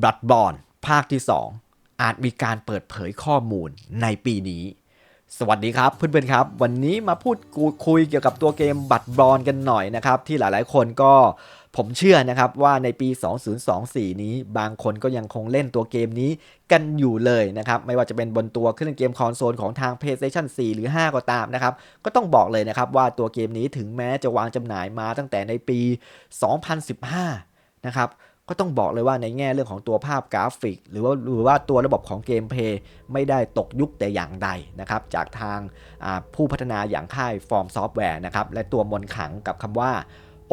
b l o o d b o r n ภาคที่ 2 อาจมีการเปิดเผยข้อมูลในปีนี้ สวัสดีครับเพื่อนๆครับ วันนี้มาพูดคุยเกี่ยวกับตัวเกมบัตบอลกันหน่อยนะครับ ที่หลายๆคนก็ผมเชื่อนะครับว่าในปี 2024 นี้บางคนก็ยังคงเล่นตัวเกมนี้กันอยู่เลยนะครับ ไม่ว่าจะเป็นบนตัวเครื่องเกมคอนโซลของทาง PlayStation 4 หรือ 5 ก็ตามนะครับ ก็ต้องบอกเลยนะครับว่าตัวเกมนี้ถึงแม้จะวางจำหน่ายมาตั้งแต่ในปี 2015 นะครับ ก็ต้องบอกเลยว่าในแง่เรื่องของตัวภาพกราฟิก หรือว่าหรือว่าตัวระบบของเกมเพย์ไม่ได้ตกยุคแต่อย่างใดนะครับ จากทางผู้พัฒนาอย่างค่ายฟอร์มซอฟต์แวร์นะครับ และตัวมนขังกับคำว่า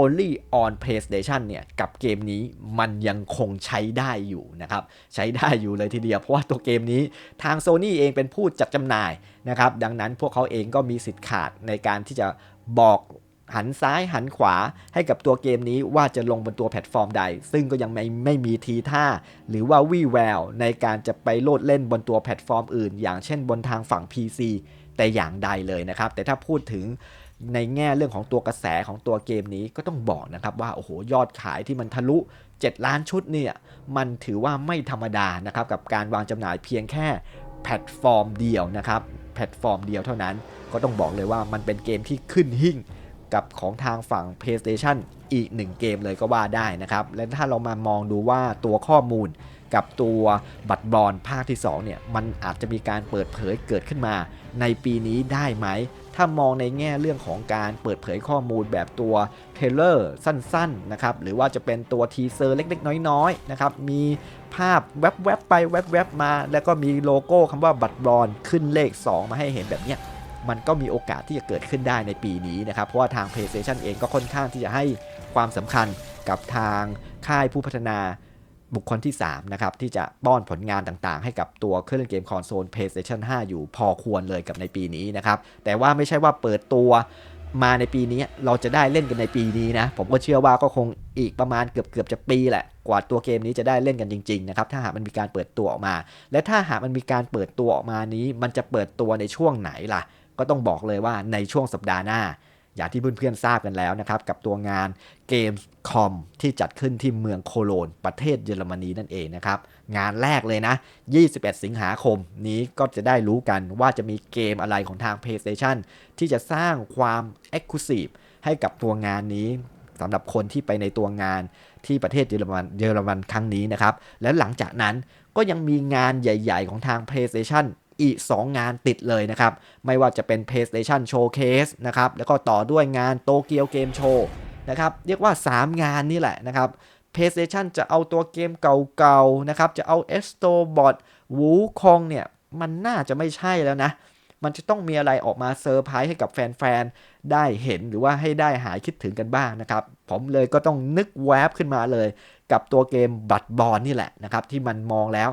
only on PlayStation เนี่ยกับเกมนี้มันยังคงใช้ได้อยู่นะครับ ใช้ได้อยู่เลยทีเดียว เพราะว่าตัวเกมนี้ทาง Sony เองเป็นผู้จัดจำหน่ายนะครับ ดังนั้นพวกเขาเองก็มีสิทธิ์ขาดในการที่จะบอก หันซ้ายหันขวาให้กับตัวเกมนี้ว่าจะลงบนตัวแพลตฟอร์มใด ซึ่งก็ยังไม่ไม่มีทีท่า หรือว่าวี่แววในการจะไปโลดเล่นบนตัวแพลตฟอร์มอื่น อย่างเช่นบนทางฝั่ง PC แต่อย่างใดเลยนะครับ แต่ถ้าพูดถึงในแง่เรื่องของตัวกระแสของตัวเกมนี้ก็ต้องบอกนะครับว่าโอ้โหยอดขายที่มันทะลุ 7 ล้านชุดเนี่ยมันถือว่าไม่ธรรมดานะครับกับการวางจำหน่ายเพียงแค่แพลตฟอร์มเดียวนะครับแพลตฟอร์มเดียวเท่านั้นก็ต้องบอกเลยว่ามันเป็นเกมที่ขึ้นหิ่ง กับของทางฝั่ง PlayStation อีกหนึ่งเกมเลยก็ว่าได้นะครับ และถ้าเรามามองดูว่าตัวข้อมูลกับตัวบัตรบอลภาคที่ 2 เนี่ย มันอาจจะมีการเปิดเผยเกิดขึ้นมา ในปีนี้ได้ไหม ถ้ามองในแง่เรื่องของการเปิดเผยข้อมูลแบบตัวเทเลอร์สั้นๆนะครับ หรือว่าจะเป็นตัวทีเซอร์เล็กๆ น้อยๆนะครับ มีภาพแวบๆไปแวบๆมา แล้วก็มีโลโก้คำว่าบัตรบอลขึ้นเลข 2 มาให้เห็นแบบเนี้ย มันก็มีโอกาสที่จะเกิดขึ้นได้ในปีนี้นะครับ เพราะว่าทาง PlayStation เองก็ค่อนข้างที่จะให้ความสำคัญกับทางค่ายผู้พัฒนาบุคคลที่ 3 นะครับ ที่จะป้อนผลงานต่างๆ ให้กับตัวเครื่องเล่นเกมคอนโซล PlayStation 5 อยู่พอควรเลยกับในปีนี้นะครับ แต่ว่าไม่ใช่ว่าเปิดตัวมาในปีนี้เราจะได้เล่นกันในปีนี้นะ ผมก็เชื่อว่าก็คงอีกประมาณเกือบเกือบจะปีแหละ กว่าตัวเกมนี้จะได้เล่นกันจริงๆนะครับถ้าหากมันมีการเปิดตัวออกมา และถ้าหากมันมีการเปิดตัวออกมานี้ มันจะเปิดตัวในช่วงไหนล่ะ ก็ต้องบอกเลยว่าในช่วงสัปดาห์หน้า อย่างที่เพื่อนๆทราบกันแล้วนะครับกับตัวงานเกมคอมที่จัดขึ้นที่เมืองโคโลน ประเทศเยอรมนีนั่นเองนะครับงานแรกเลยนะ 21 สิงหาคมนี้ก็จะได้รู้กันว่าจะมีเกมอะไรของทาง PlayStation ที่จะสร้างความ Exclusive ให้กับตัวงานนี้สำหรับคนที่ไปในตัวงานที่ประเทศเยอรมันเยอรมันครั้งนี้นะครับ และหลังจากนั้นก็ยังมีงานใหญ่ ๆ ของทาง PlayStation อีก 2 งานติดเลยนะครับ ไม่ว่าจะเป็น PlayStation Showcase นะครับ แล้วก็ต่อด้วยงานโตเกียวเกมโชว์นะครับ เรียกว่า 3 งานนี่แหละนะครับ PlayStation จะเอาตัวเกมเก่าๆนะครับ จะเอา a s t o b o t วูคองเนี่ย มันน่าจะไม่ใช่แล้วนะ มันจะต้องมีอะไรออกมาเซอร์ไพรส์ให้กับแฟนๆ ได้เห็นหรือว่าให้ได้หายคิดถึงกันบ้างนะครับ ผมเลยก็ต้องนึกแวบขึ้นมาเลย กับตัวเกมบัตบอลนี่แหละนะครับ ที่มันมองแล้ว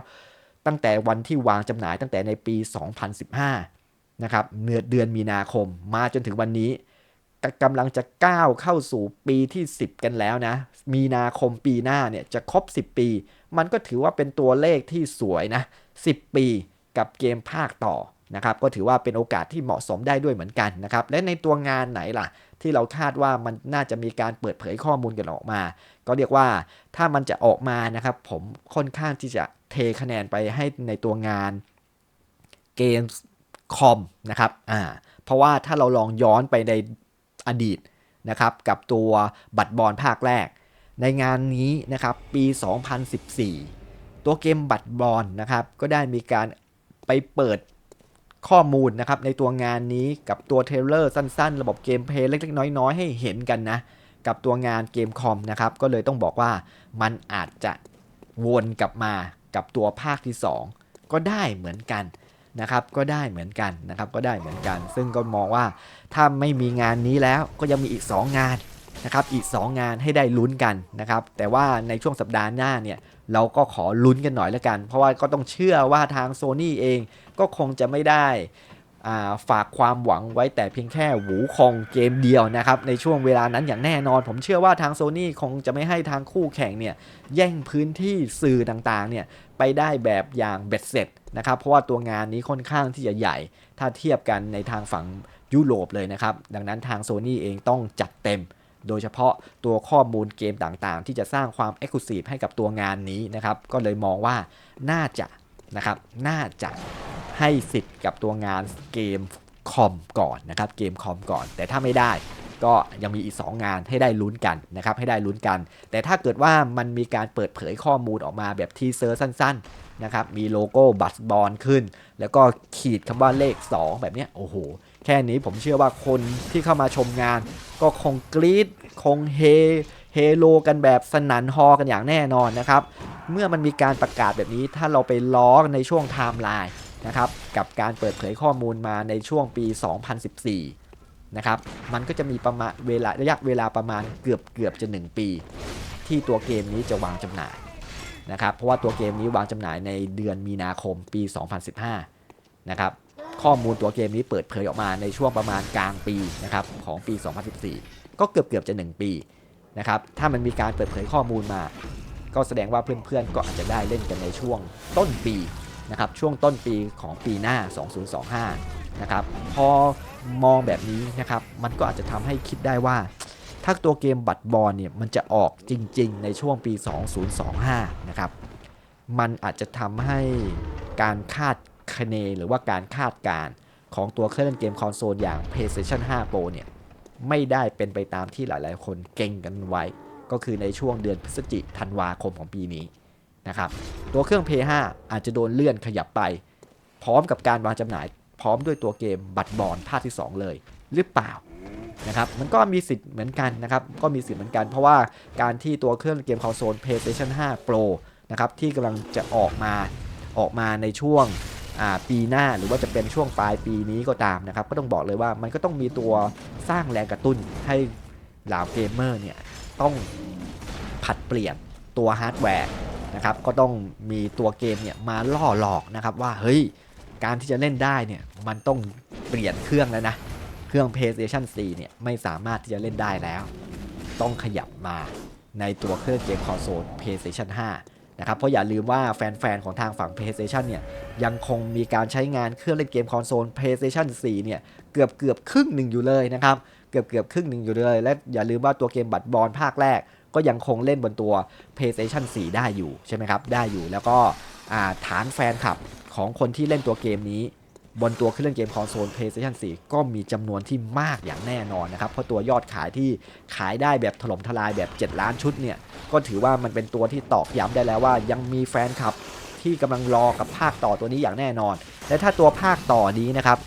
ตั้งแต่วันที่วางจำหน่ายตั้งแต่ในปี 2015 นะครับเดือนเดือนมีนาคมมาจนถึงวันนี้กำลังจะก้าวเข้าสู่ปีที่ 10 กันแล้วนะ มีนาคมปีหน้าเนี่ยจะครบ 10 ปี มันก็ถือว่าเป็นตัวเลขที่สวยนะ 10 ปีกับเกมภาคต่อ นะครับก็ถือว่าเป็นโอกาสที่เหมาะสมได้ด้วยเหมือนกันนะครับและในตัวงานไหนล่ะ ที่เราคาดว่ามันน่าจะมีการเปิดเผยข้อมูลกันออกมา ก็เรียกว่าถ้ามันจะออกมานะครับผมค่อนข้างที่จะเทคะแนนไปให้ในตัวงานเกมคอมนะครับอ่าเพราะว่าถ้าเราลองย้อนไปในอดีตนะครับกับตัวบัตรบอลภาคแรก ในงานนี้นะครับปี 2014 ตัวเกมบัตรบอลนะครับก็ได้มีการไปเปิด ข้อมูลนะครับในตัวงานนี้กับตัวเทเลอร์สั้นๆ ระบบเกมเพลย์เล็กๆ น้อยๆ ให้เห็นกันนะ กับตัวงานเกมคอมนะครับ ก็เลยต้องบอกว่ามันอาจจะวนกลับมากับตัวภาคที่ 2 ก็ได้เหมือนกันนะครับ ก็ได้เหมือนกันนะครับ ก็ได้เหมือนกัน ซึ่งก็มองว่าถ้าไม่มีงานนี้แล้วก็ยังมีอีก 2 งานนะครับ อีก 2 งานให้ได้ลุ้นกันนะครับ แต่ว่าในช่วงสัปดาห์หน้าเนี่ย เราก็ขอลุ้นกันหน่อยล้วกัน เพราะว่าก็ต้องเชื่อว่าทางโซ n y เองก็คงจะไม่ได้ฝากความหวังไว้แต่เพียงแค่หูคองเกมเดียวนะครับในช่วงเวลานั้นอย่างแน่นอน ผมเชื่อว่าทางโซนี่คงจะไม่ให้ทางคู่แข่งเนี่ยแย่งพื้นที่สื่อต่างๆเนี่ยไปได้แบบอย่างเบ็ดเสร็จนะครับเพราะว่าตัวงานนี้ค่อนข้างที่จะใหญ่ ถ้าเทียบกันในทางฝั่งยุโรปเลยนะครับ ดังนั้นทางโซนี่เองต้องจัดเต็ม โดยเฉพาะตัวข้อมูลเกมต่างๆ ที่จะสร้างความ e x c l u s i v e ให้กับตัวงานนี้นะครับ ก็เลยมองว่าน่าจะนะครับน่าจะให้สิทธิ์กับตัวงานเกมคอมก่อนนะครับเกมคอมก่อน แต่ถ้าไม่ได้ก็ยังมีอีก 2 งานให้ได้ลุ้นกันนะครับให้ได้ลุ้นกัน แต่ถ้าเกิดว่ามันมีการเปิดเผยข้อมูลออกมาแบบทีเซอร์สั้นๆนะครับมีโลโก้บัตบอลขึ้น แล้วก็ขีดคำว่าเลข 2 แบบนี้โอ้โห แค่นี้ผมเชื่อว่าคนที่เข้ามาชมงาน ก็คงกรี๊ดคงเฮเฮโลกันแบบสนันฮอกันอย่างแน่นอนนะครับ เมื่อมันมีการประกาศแบบนี้ถ้าเราไปล้อในช่วงไทม์ไลน์นะครับกับการเปิดเผยข้อมูลมาในช่วงปี 2014 นะครับ มันก็จะมีประมาณเวลาระยะเวลาประมาณเกือบเกือบจะ 1 ปี ที่ตัวเกมนี้จะวางจำหน่ายนะครับ เพราะว่าตัวเกมนี้วางจำหน่ายในเดือนมีนาคมปี 2015 นะครับ ข้อมูลตัวเกมนี้เปิดเผยออกมาในช่วงประมาณกลางปีนะครับของปี 2014 ก็เกือบเกือบจะ 1 ปีนะครับถ้ามันมีการเปิดเผยข้อมูลมา ก็แสดงว่าเพื่อนๆ ก็อาจจะได้เล่นกันในช่วงต้นปีนะครับช่วงต้นปีของปีหน้า 2025 นะครับพอมองแบบนี้นะครับมันก็อาจจะทำให้คิดได้ว่าถ้าตัวเกมบัตรบอลเนี่ยมันจะออกจริง ๆ ในช่วงปี 2025 นะครับ มันอาจจะทำให้การคาด คะเนหรือว่าการคาดการณ์ของตัวเครื่องเล่นเกมคอนโซลอย่าง PlayStation 5 Pro เนี่ยไม่ได้เป็นไปตามที่หลายๆ คนเก่งกันไว้ ก็คือในช่วงเดือนพฤศจิกธันวาคมของปีนี้นะครับตัวเครื่อง p 5อาจจะโดนเลื่อนขยับไป พร้อมกับการวางจำหน่าย พร้อมด้วยตัวเกมบัตรบอลภาคที่ 2 เลย หรือเปล่านะครับมันก็มีสิทธิ์เหมือนกันนะครับก็มีสิทธิ์เหมือนกัน เพราะว่าการที่ตัวเครื่องเกมคอนโซล PlayStation 5 Pro นะครับที่กำลังจะออกมาออกมาในช่วง ปีหน้าหรือว่าจะเป็นช่วงปลายปีนี้ก็ตามนะครับ ก็ต้องบอกเลยว่ามันก็ต้องมีตัวสร้างแรงกระตุ้นให้เหล่าเกมเมอร์เนี่ยต้องผัดเปลี่ยนตัวฮาร์ดแวร์นะครับก็ต้องมีตัวเกมเนี่ยมาล่อหลอกนะครับว่าเฮ้ยการที่จะเล่นได้เนี่ยมันต้องเปลี่ยนเครื่องแล้วนะ เครื่อง PlayStation 4 เนี่ยไม่สามารถที่จะเล่นได้แล้ว ต้องขยับมาในตัวเครื่องเกมคอนโซล PlayStation 5 นะครับเพราะอย่าลืมว่าแฟนๆ ของทางฝั่ง PlayStation เนี่ยยังคงมีการใช้งานเครื่องเล่นเกมคอนโซล PlayStation 4 เนี่ยเกือบเกือบครึ่งหนึ่งอยู่เลยนะครับเกือบเกือบครึ่งหนึ่งอยู่เลย และอย่าลืมว่าตัวเกมบัตรบอลภาคแรก ก็ยังคงเล่นบนตัว PlayStation 4 ได้อยู่ใช่ไหมครับได้อยู่แล้วก็ฐานแฟนคลับของคนที่เล่นตัวเกมนี้ บนตัวเครื่องเกมคอนโซล PlayStation 4 ก็มีจำนวนที่มากอย่างแน่นอนนะครับ เพราะตัวยอดขายที่ขายได้แบบถล่มทลายแบบ 7 ล้านชุดเนี่ย ก็ถือว่ามันเป็นตัวที่ตอกย้ำได้แล้วว่า ยังมีแฟนคลับที่กำลังรอกับภาคต่อตัวนี้อย่างแน่นอน และถ้าตัวภาคต่อนี้นะครับ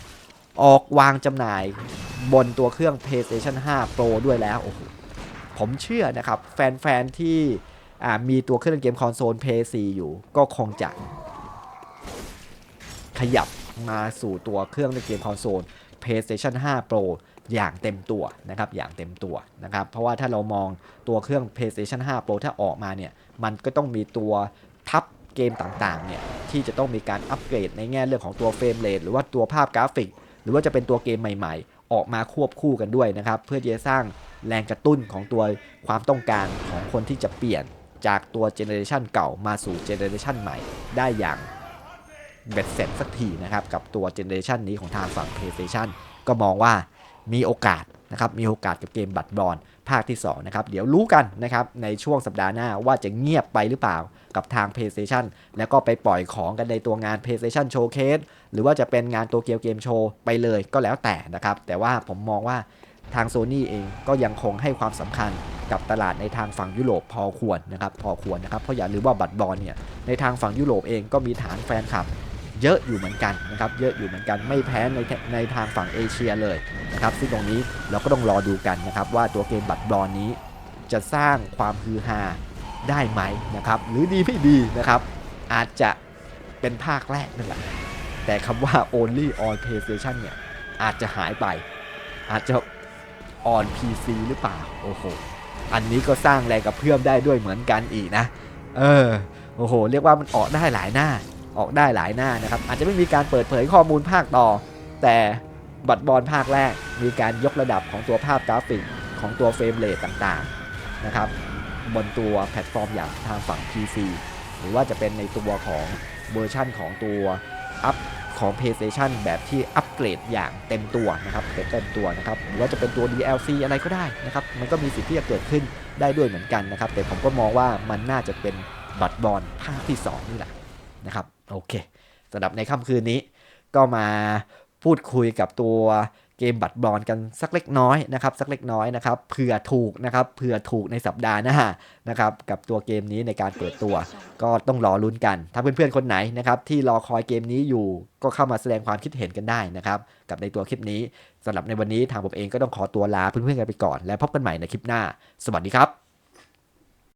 ออกวางจำหน่ายบนตัวเครื่อง PlayStation 5 Pro ด้วยแล้วโอ้โหผมเชื่อนะครับ แฟนๆที่มีตัวเครื่องเกมคอนโซล PS4 อยู่ ก็คงจะขยับ มาสู่ตัวเครื่องเล่นเกมคอนโซล PlayStation 5 Pro อย่างเต็มตัวนะครับ อย่างเต็มตัวนะครับ เพราะว่าถ้าเรามองตัวเครื่อง PlayStation 5 Pro ถ้าออกมาเนี่ย มันก็ต้องมีตัวทับเกมต่างๆ เนี่ย ที่จะต้องมีการอัปเกรดในแง่เรื่องของตัวเฟรมเรทหรือว่าตัวภาพกราฟิก หรือว่าจะเป็นตัวเกมใหม่ๆ ออกมาควบคู่กันด้วยนะครับ เพื่อจะสร้างแรงกระตุ้นของตัวความต้องการของคนที่จะเปลี่ยนจากตัวเจเนอเรชันเก่ามาสู่เจเนอเรชันใหม่ได้อย่าง เบ็ดเสร็จสักทีนะครับกับตัวเจเนเรชันนี้ของทางฝั่ง PlayStation ก็มองว่ามีโอกาสนะครับมีโอกาสกับเกมบัตรบอลภาคที่2นะครับเดี๋ยวรู้กันนะครับในช่วงสัปดาห์หน้าว่าจะเงียบไปหรือเปล่ากับทาง PlayStation แล้วก็ไปปล่อยของกันในตัวงาน PlayStation Showcase หรือว่าจะเป็นงานตัวเกียวเกมโชว์ไปเลยก็แล้วแต่นะครับแต่ว่าผมมองว่าทาง Sony เองก็ยังคงให้ความสำคัญกับตลาดในทางฝั่งยุโรปพอควรนะครับพอควรนะครับเพราะอย่าลืมว่าบัตรบอลเนี่ยในทางฝั่งยุโรปเองก็มีฐานแฟนคลับ เยอะอยู่เหมือนกันนะครับเยอะอยู่เหมือนกันไม่แพ้ในในทางฝั่งเอเชียเลยนะครับซึ่งตรงนี้เราก็ต้องรอดูกันนะครับว่าตัวเกมบัตรบอลนี้ จะสร้างความฮือฮาได้ไหมนะครับหรือดีไม่ดีนะครับอาจจะเป็นภาคแรกนั่นแหละแต่คำว่า only on PlayStation เนี่ยอาจจะหายไป อาจจะ on PC หรือเปล่าโอ้โหอันนี้ก็สร้างแรงกับเพื่อมได้ด้วยเหมือนกันอีกนะ เออโอ้โห เรียกว่ามันออกได้หลายหน้า ออกได้หลายหน้านะครับ อาจจะไม่มีการเปิดเผยข้อมูลภาคต่อ แต่บัตรบอลภาคแรกมีการยกระดับของตัวภาพกราฟิกของตัวเฟรมเรทต่างๆนะครับบนตัวแพลตฟอร์มอย่างทางฝั่ง PC หรือว่าจะเป็นในตัวของเวอร์ชั่นของตัวอัพของ PlayStation แบบที่อัปเกรดอย่างเต็มตัวนะครับเต็มเต็มตัวนะครับหรือว่าจะเป็นตัว DLC อะไรก็ได้นะครับ มันก็มีสิทธิ์ที่จะเกิดขึ้นได้ด้วยเหมือนกันนะครับ แต่ผมก็มองว่ามันน่าจะเป็นบัตรบอลภาคที่ 2 นี่แหละนะครับ โอเคสำหรับในค่ำคืนนี้ ก็มาพูดคุยกับตัวเกมบัตรบอลกันสักเล็กน้อยนะครับสักเล็กน้อยนะครับเผื่อถูกนะครับเผื่อถูกในสัปดาห์หน้านะครับกับตัวเกมนี้ในการเปิดตัว ก็ต้องรอลุ้นกัน ถ้าเพื่อนๆคนไหนนะครับที่รอคอยเกมนี้อยู่ก็เข้ามาแสดงความคิดเห็นกันได้นะครับกับในตัวคลิปนี้สำหรับในวันนี้ทางผมเองก็ต้องขอตัวลาเพื่อนๆกันไปก่อน แล้วพบกันใหม่ในคลิปหน้า สวัสดีครับ